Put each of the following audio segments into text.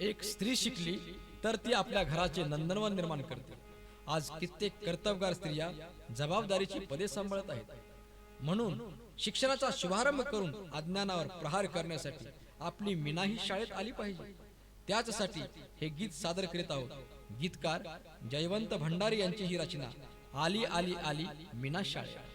एक स्त्री शिकली तर ती आपल्या घराचे नंदनवन निर्माण करते. आज कित्येक कर्तबगार स्त्रिया जबाबदारीची पदे सांभाळत आहेत. म्हणून शिक्षणाचा शुभारंभ करून अज्ञानावर प्रहार करण्यासाठी आपली मीनाही शाळेत आली पाहिजे. त्याचसाठी हे गीत सादर करीत आहोत. गीतकार जयवंत भंडारी यांची ही रचना आली आली आली मीना शाळेत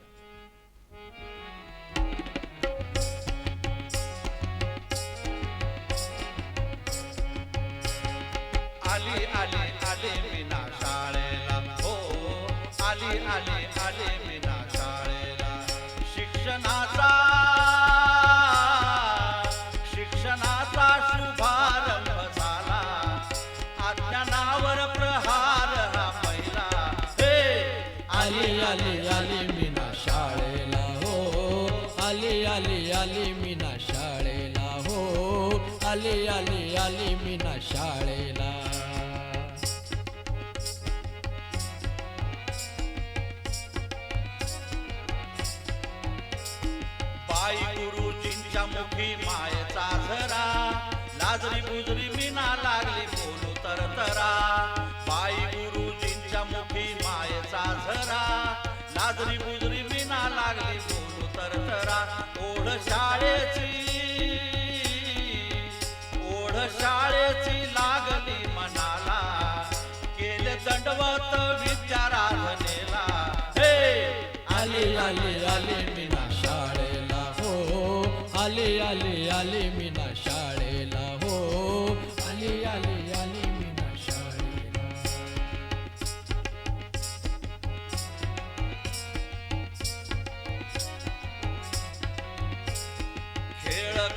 आली आली आली मीना शाळेला. हो आली आली आली मीना शाळेला. शिक्षणाचा शिक्षणाचा शुभारंभ झाला. प्रहार हा पहिला. हे आली आली आली मीना शाळेला. हो आली आली आली मीना शाळेला. हो आली आली आली मीना शाळेला. आई गुरुजींच्या मुखी मायेचा झरा. लाजरी बुजरी मीना लागली.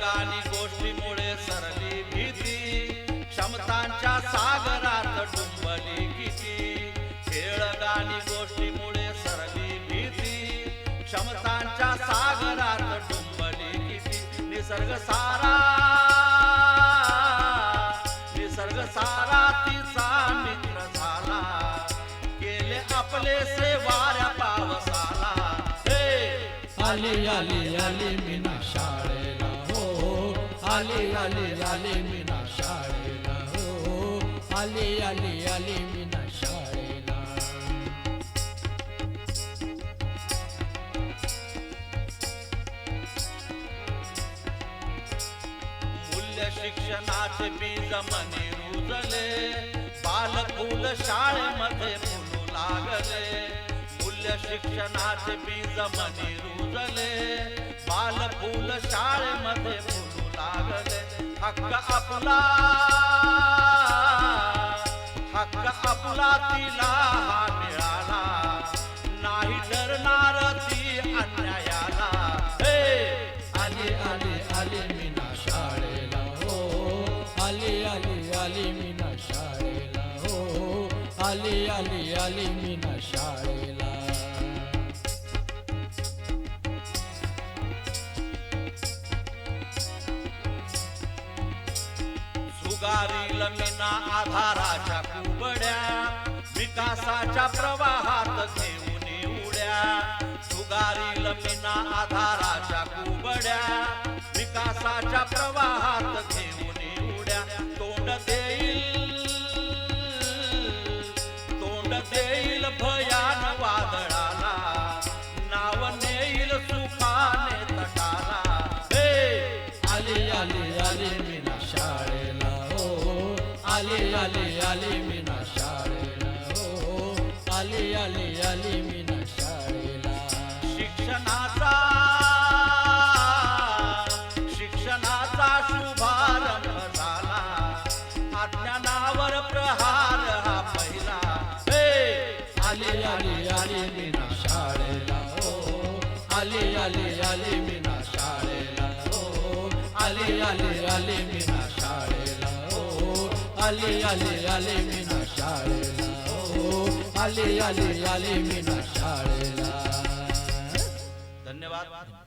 खेळ गोष्टीमुळे सरली भीती. क्षमतांच्या सागरात डुंबली किती. खेळ गाणी गोष्टीमुळे सरली भीती. क्षमतांच्या सागरात डुंबली किती. निसर्ग सारा निसर्ग सारा तिचा मित्र झाला. केले आपले से पावसाला. हे! आली आली आली मीना. आले आले आले मी ना शाळेला. हो आले आले आले मी ना शाळेला. मूल्य शिक्षणाचे बीज मनी रुजले. बालफूल शाळेमध्ये फुलू लागले. मूल्य शिक्षणाचे बीज मनी रुजले. बालफूल शाळेमध्ये हक्क आपला. हक्क आपला तिला हा मिळाला. नाही डरणार ती अन्यायाला. हे! आली आली आली मीना शाळेला हो. आली आली आली मीना शाळेला हो. आली आली आली सुगारील मीना आधाराच्या कुबड्या विकासाच्या प्रवाहात घेऊन उड्या सुगारील मीना आधाराच्या कुबड्या विकासाच्या प्रवाहात घेऊन उड्या तोंड देईल तोंड देईल भयान वादळाला. नाव नेईल सुखाने तटाला. हे आली आली आली आली आली आली मीना शाळेला. हो, हो आली आली आली मीना शाळेला. शिक्षणाचा शिक्षणाचा शुभारंभ झाला. अज्ञानावर प्रहार हा पहिला. हे आली आली आली मीना शाळेला. हो, हो. आली आली आली मीना शाळेला. हो. हो. आली आली आली मीना आले आले आली मीना शाळेला. हो आले आले आली मीना शाळेला. धन्यवाद.